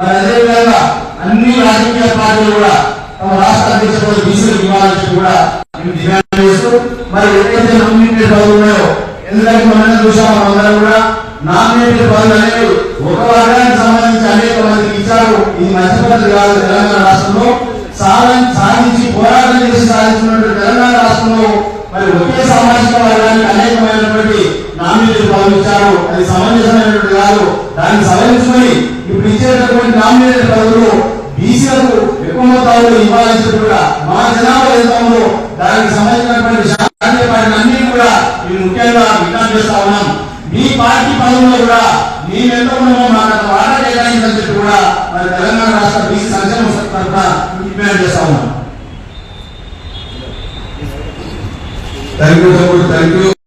మరి అదేవిధంగా అన్ని రాజకీయ పార్టీలు కూడా తమ రాష్ట్ర అధ్యక్షుడు బీసీలకు ఇవ్వాలని కూడా మేము డిమాండ్ చేస్తూ మరి ఏదైతే నామినేటెడ్ పదవులు ఉన్నాయో ఎందుకంటే మనం చూసాం అందరం కూడా నామినేటెడ్ పదవులు అనేవి ఒక వర్గానికి సంబంధించి అనేక మందికి ఇచ్చారు. ఇది మంచి పద్ధతి కాదు తెలంగాణ రాష్ట్రంలో సాధన సాధించి పోరాటం చేసి సాధించినటువంటి తెలంగాణ రాష్ట్రంలో మరి ఒకే సామాజిక వర్గానికి అనేకమైనటువంటి నామినేటెడ్ పదవులు ఇచ్చారు. అది సమంజసమైనటువంటి కాదు. దాన్ని సవరించుకొని ఇప్పుడు ఇచ్చేటటువంటి నామినేటెడ్ పదవులు బీసీలకు ఎక్కువ మొత్తాలు ఇవ్వాలని కూడా మా జనాభా ఎంత దానికి సంబంధించినటువంటి శాస్త్రీయ పార్టీలు అన్ని కూడా మేము ముఖ్యంగా విజ్ఞానం చేస్తా ఉన్నాం. మీ పార్టీ పదవుల్లో కూడా మేము ఎంత ఉన్నామో మాకు అంత వాటా కేటాయించని చెప్పి కూడా మరి తెలంగాణ రాష్ట్ర బీసీ సంక్షేమ సంస్థ తరఫున డిమాండ్ చేస్తా ఉన్నాం. Thank you thank you